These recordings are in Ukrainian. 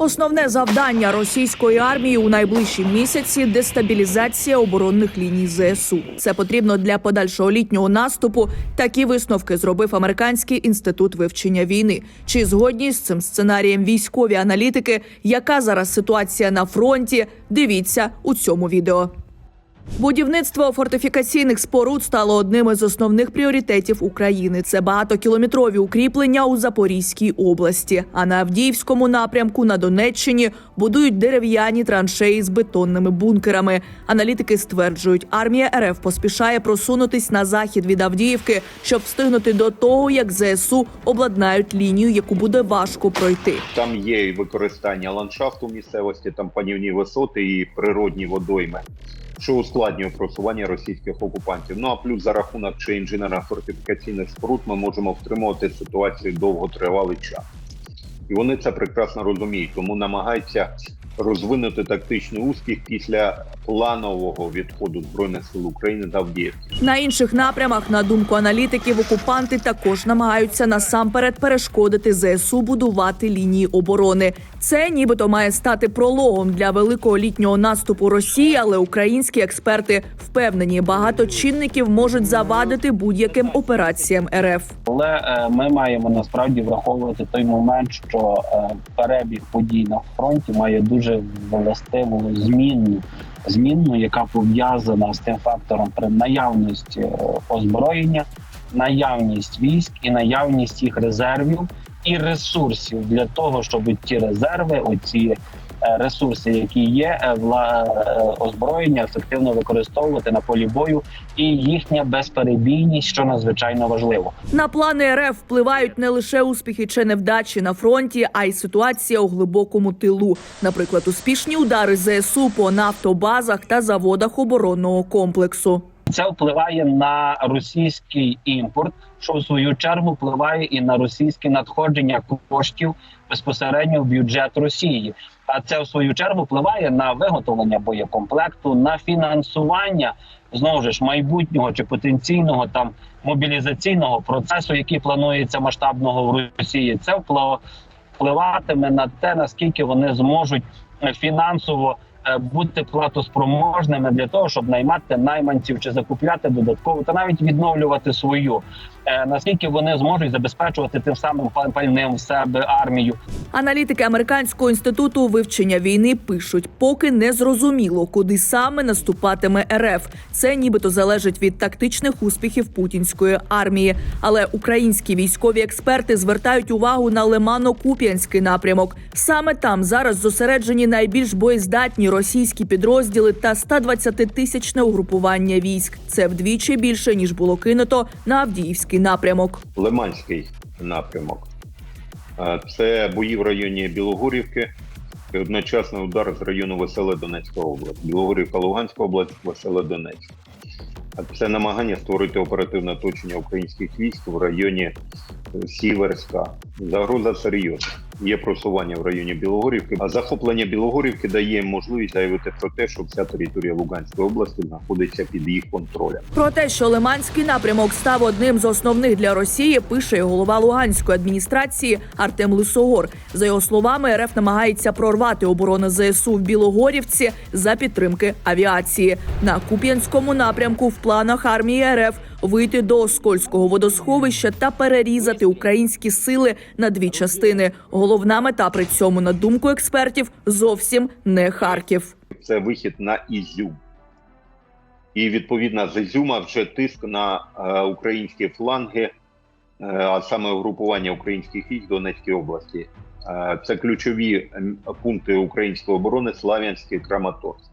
Основне завдання російської армії у найближчі місяці дестабілізація оборонних ліній ЗСУ. Це потрібно для подальшого літнього наступу. Такі висновки зробив американський інститут вивчення війни. Чи згодні з цим сценарієм військові аналітики? Яка зараз ситуація на фронті? Дивіться у цьому відео. Будівництво фортифікаційних споруд стало одним із основних пріоритетів України. Це багатокілометрові укріплення у Запорізькій області. А на Авдіївському напрямку на Донеччині будують дерев'яні траншеї з бетонними бункерами. Аналітики стверджують, армія РФ поспішає просунутись на захід від Авдіївки, щоб встигнути до того, як ЗСУ обладнають лінію, яку буде важко пройти. Там є використання ландшафту місцевості, там панівні висоти і природні водойми, що ускладнює просування російських окупантів. Ну а плюс за рахунок чи інженерно-фортифікаційних споруд ми можемо втримувати ситуацію довготривалий час. І вони це прекрасно розуміють, тому намагаються розвинути тактичний успіх після планового відходу збройних сил України та Авдіївки. На інших напрямах, на думку аналітиків, окупанти також намагаються насамперед перешкодити ЗСУ будувати лінії оборони. Це нібито має стати прологом для великого літнього наступу Росії, але українські експерти впевнені, багато чинників можуть завадити будь-яким операціям РФ. Але е, ми маємо насправді враховувати той момент, що е, перебіг подій на фронті має дуже властиву змінну змінну, яка пов'язана з тим фактором при наявності е, озброєння, наявність військ і наявність їх резервів і ресурсів для того, щоб ті резерви, оці ресурси, які є, е, вла е, озброєння ефективно використовувати на полі бою, і їхня безперебійність, що надзвичайно важливо. На плани РФ впливають не лише успіхи чи невдачі на фронті, а й ситуація у глибокому тилу. Наприклад, успішні удари ЗСУ по нафтобазах та заводах оборонного комплексу. Це впливає на російський імпорт, що в свою чергу впливає і на російське надходження коштів безпосередньо в бюджет Росії. А це в свою чергу впливає на виготовлення боєкомплекту, на фінансування знову ж майбутнього чи потенційного там мобілізаційного процесу, який планується масштабного в Росії. Це вплив- впливатиме на те, наскільки вони зможуть е, фінансово бути платоспроможними для того, щоб наймати найманців чи закупляти додатково, та навіть відновлювати свою. Е, Наскільки вони зможуть забезпечувати тим самим пальним в себе армію, Аналітики американського інституту вивчення війни пишуть, поки не зрозуміло, куди саме наступатиме РФ. Це нібито залежить від тактичних успіхів путінської армії. Але українські військові експерти звертають увагу на Лимано-Куп'янський напрямок. Саме там зараз зосереджені найбільш боєздатні російські підрозділи та 120-тисячне угрупування військ. Це вдвічі більше ніж було кинуто на Авдіївський напрямок. Лиманський напрямок. Це бої в районі Білогорівки і одночасний удар з району Веселе Донецька область. Білогорівка, Луганська область, Веселе Донецьк. Це намагання створити оперативне оточення українських військ в районі Сіверська. Загроза серйозна. Є просування в районі Білогорівки, а захоплення Білогорівки дає можливість заявити про те, що вся територія Луганської області знаходиться під їх контролем. Про те, що Лиманський напрямок став одним з основних для Росії, пише голова Луганської адміністрації Артем Лисогор. За його словами, РФ намагається прорвати оборону ЗСУ в Білогорівці за підтримки авіації. На Куп'янському напрямку в планах армії РФ вийти до Оскольського водосховища та перерізати українські сили на дві частини. Головна мета при цьому, на думку експертів, зовсім не Харків. це вихід на Ізюм. І відповідно з Ізюма вже тиск на е, українські фланги, е, а саме угрупування українських військ в Донецькій області. Е, це ключові пункти української оборони Слав'янськ і Краматорськ.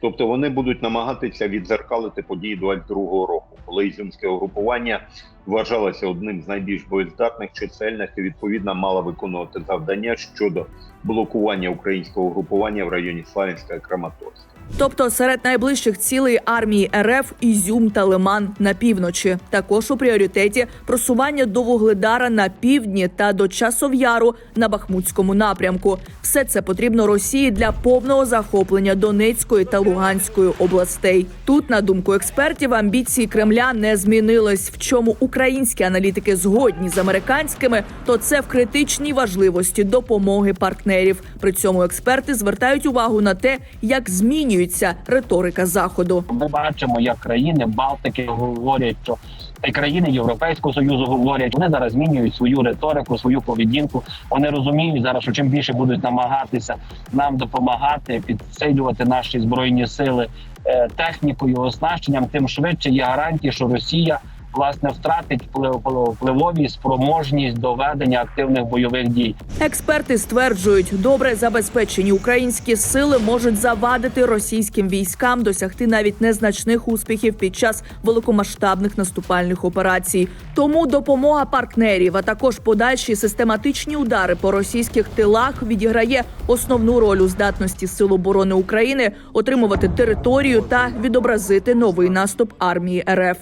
Тобто вони будуть намагатися відзеркалити події 22-го року, коли ізюмське угрупування вважалося одним з найбільш боєздатних, чисельних і відповідно мала виконувати завдання щодо блокування українського угрупування в районі Славянська і Краматорська. Тобто серед найближчих цілей армії РФ Ізюм та Лиман на півночі. Також у пріоритеті просування до Вугледара на півдні та до Часов'яру на Бахмутському напрямку. Все це потрібно Росії для повного захоплення Донецької та Луганської областей. Тут, на думку експертів, амбіції Кремля не змінились. В чому українські аналітики згодні з американськими, то це в критичній важливості допомоги партнерів. При цьому експерти звертають увагу на те, як змінюється риторика заходу. Ми бачимо, як країни Балтики говорять, що та країни Європейського союзу говорять. Вони зараз змінюють свою риторику, свою поведінку. Вони розуміють зараз, що чим більше будуть намагатися нам допомагати, підсилювати наші збройні сили е, технікою, оснащенням, тим швидше є гарантії, що Росія. Власне втратить вплив- впливові спроможність до ведення активних бойових дій. Експерти стверджують, добре забезпечені українські сили можуть завадити російським військам досягти навіть незначних успіхів під час великомасштабних наступальних операцій. Тому допомога партнерів, а також подальші систематичні удари по російських тилах відіграє основну роль у здатності Сил оборони України отримувати територію та відобразити новий наступ армії РФ.